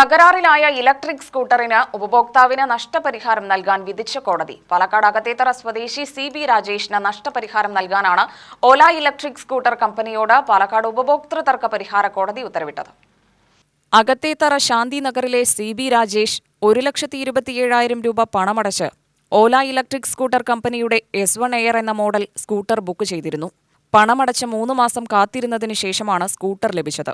തകരാറിലായ electric സ്കൂട്ടറിന് ഉപഭോക്താവിന് നഷ്ടപരിഹാരം നൽകാൻ വിധിച്ച കോടതി. പാലക്കാട് അകത്തേത്തറ സ്വദേശി സി ബി രാജേഷിന് നഷ്ടപരിഹാരം നൽകാനാണ് ഓല ഇലക്ട്രിക് സ്കൂട്ടർ കമ്പനിയോട് പാലക്കാട് ഉപഭോക്തൃ തർക്ക പരിഹാര കോടതി ഉത്തരവിട്ടത്. അകത്തേത്തറ ശാന്തിനഗറിലെ സി ബി രാജേഷ് ഒരു ലക്ഷത്തി ഇരുപത്തിയേഴായിരം രൂപ പണമടച്ച് ഓല ഇലക്ട്രിക് സ്കൂട്ടർ കമ്പനിയുടെ എസ് വൺ എയർ എന്ന മോഡൽ സ്കൂട്ടർ ബുക്ക് ചെയ്തിരുന്നു. പണമടച്ച് മൂന്ന് മാസം കാത്തിരുന്നതിന് ശേഷമാണ് സ്കൂട്ടർ ലഭിച്ചത്.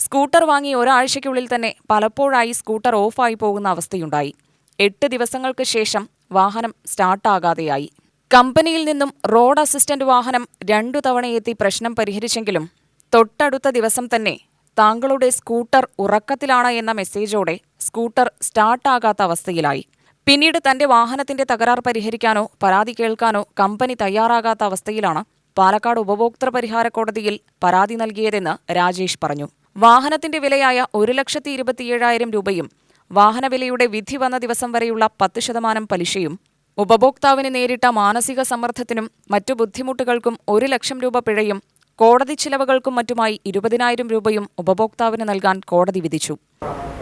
സ്കൂട്ടർ വാങ്ങി ഒരാഴ്ചയ്ക്കുള്ളിൽ തന്നെ പലപ്പോഴായി സ്കൂട്ടർ ഓഫായി പോകുന്ന അവസ്ഥയുണ്ടായി. എട്ട് ദിവസങ്ങൾക്ക് ശേഷം വാഹനം സ്റ്റാർട്ടാകാതെയായി. കമ്പനിയിൽ നിന്നും റോഡ് അസിസ്റ്റന്റ് വാഹനം രണ്ടു തവണയെത്തി പ്രശ്നം പരിഹരിച്ചെങ്കിലും തൊട്ടടുത്ത ദിവസം തന്നെ താങ്കളുടെ സ്കൂട്ടർ ഉറക്കത്തിലാണ് എന്ന മെസ്സേജോടെ സ്കൂട്ടർ സ്റ്റാർട്ടാകാത്ത അവസ്ഥയിലായി. പിന്നീട് തന്റെ വാഹനത്തിന്റെ തകരാർ പരിഹരിക്കാനോ പരാതി കേൾക്കാനോ കമ്പനി തയ്യാറാകാത്ത അവസ്ഥയിലാണ് പാലക്കാട് ഉപഭോക്തൃ പരിഹാര കോടതിയിൽ പരാതി നൽകിയതെന്ന് രാജേഷ് പറഞ്ഞു. വാഹനത്തിന്റെ വിലയായ ഒരു ലക്ഷത്തി ഇരുപത്തിയേഴായിരം രൂപയും വാഹനവിലയുടെ വിധി വന്ന ദിവസം വരെയുള്ള പത്ത് ശതമാനം പലിശയും ഉപഭോക്താവിന് നേരിട്ട മാനസിക സമ്മർദ്ദത്തിനും മറ്റു ബുദ്ധിമുട്ടുകൾക്കും ഒരു ലക്ഷം രൂപ പിഴയും കോടതി ചിലവുകൾക്കും മറ്റുമായി ഇരുപതിനായിരം രൂപയും ഉപഭോക്താവിന് നൽകാൻ കോടതി വിധിച്ചു.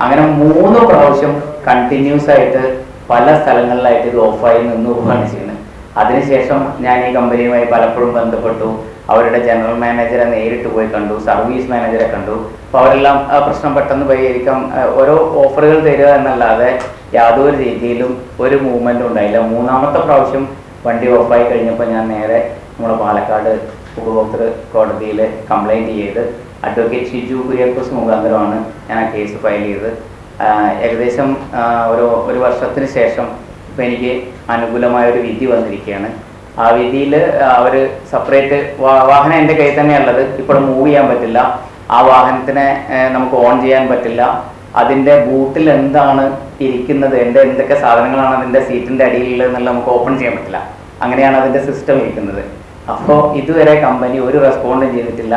അങ്ങനെ മൂന്ന് പ്രാവശ്യം കണ്ടിന്യൂസ് ആയിട്ട് പല സ്ഥലങ്ങളിലായിട്ട് ഇത് ഓഫായി നിന്ന് പോവുകയാണ് ചെയ്യുന്നത് അതിനുശേഷം ഞാൻ ഈ കമ്പനിയുമായി പലപ്പോഴും ബന്ധപ്പെട്ടു. അവരുടെ ജനറൽ മാനേജറെ നേരിട്ട് പോയി കണ്ടു സർവീസ് മാനേജറെ കണ്ടു. അപ്പോൾ അവരെല്ലാം പ്രശ്നം പെട്ടെന്ന് പരിഹരിക്കാം. ഓരോ ഓഫറുകൾ തരിക എന്നല്ലാതെ യാതൊരു രീതിയിലും ഒരു മൂവ്മെന്റും ഉണ്ടായില്ല. മൂന്നാമത്തെ പ്രാവശ്യം വണ്ടി ഓഫായി കഴിഞ്ഞപ്പോൾ ഞാൻ നേരെ നമ്മുടെ പാലക്കാട് ഉപഭോക്തൃ കോടതിയിൽ കംപ്ലൈന്റ് ചെയ്ത് അഡ്വക്കേറ്റ് ഷിജു കുര്യാക്കോസ് മുഖാന്തരമാണ് ഞാൻ ആ കേസ് ഫയൽ ചെയ്തത്. ഏകദേശം ഒരു ഒരു വർഷത്തിന് ശേഷം ഇപ്പം എനിക്ക് അനുകൂലമായ ഒരു വിധി വന്നിരിക്കുകയാണ്. ആ വിധിയിൽ അവർ സെപ്പറേറ്റ് വാഹനം എന്റെ കയ്യിൽ തന്നെയുള്ളത്. ഇപ്പോൾ മൂവ് ചെയ്യാൻ പറ്റില്ല. ആ വാഹനത്തിനെ നമുക്ക് ഓൺ ചെയ്യാൻ പറ്റില്ല. അതിന്റെ ബൂട്ടിൽ എന്താണ് ഇരിക്കുന്നത്? എന്റെ എന്തൊക്കെ സാധനങ്ങളാണ് അതിന്റെ സീറ്റിന്റെ അടിയിലുള്ളത് എന്നുള്ളത് നമുക്ക് ഓപ്പൺ ചെയ്യാൻ പറ്റില്ല. അങ്ങനെയാണ് അതിന്റെ സിസ്റ്റം ഇരിക്കുന്നത്. അപ്പോൾ ഇതുവരെ കമ്പനി ഒരു റെസ്പോണ്ടും ചെയ്തിട്ടില്ല.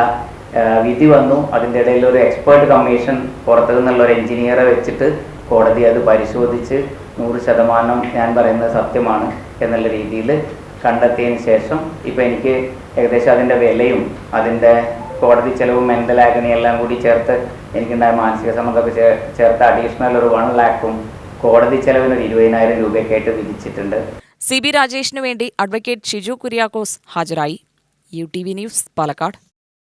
വിധി വന്നു. അതിന്റെ ഇടയിൽ ഒരു എക്സ്പേർട്ട് കമ്മീഷൻ പുറത്തു നിന്നുള്ള ഒരു എഞ്ചിനീയറെ വെച്ചിട്ട് കോടതി അത് പരിശോധിച്ച് നൂറ് ശതമാനം ഞാൻ പറയുന്നത് സത്യമാണ് എന്നുള്ള രീതിയിൽ കണ്ടെത്തിയതിന് ശേഷം ഇപ്പം എനിക്ക് ഏകദേശം അതിന്റെ വിലയും അതിന്റെ കോടതി ചെലവും മെന്റൽ ആഗണി എല്ലാം കൂടി ചേർത്ത് എനിക്കുണ്ടായ മാനസിക സമ്മർദ്ദമൊക്കെ ചേ- ചേർത്ത് അഡീഷണൽ ഒരു വൺ ലാക്കും കോടതി ചെലവിന് ഒരു ഇരുപതിനായിരം രൂപയൊക്കെയായിട്ട് വിധിച്ചിട്ടുണ്ട്. സി ബി രാജേഷിനു വേണ്ടി അഡ്വക്കേറ്റ് ഷിജു കുര്യാക്കോസ് ഹാജരായി. U T V news Palakkad.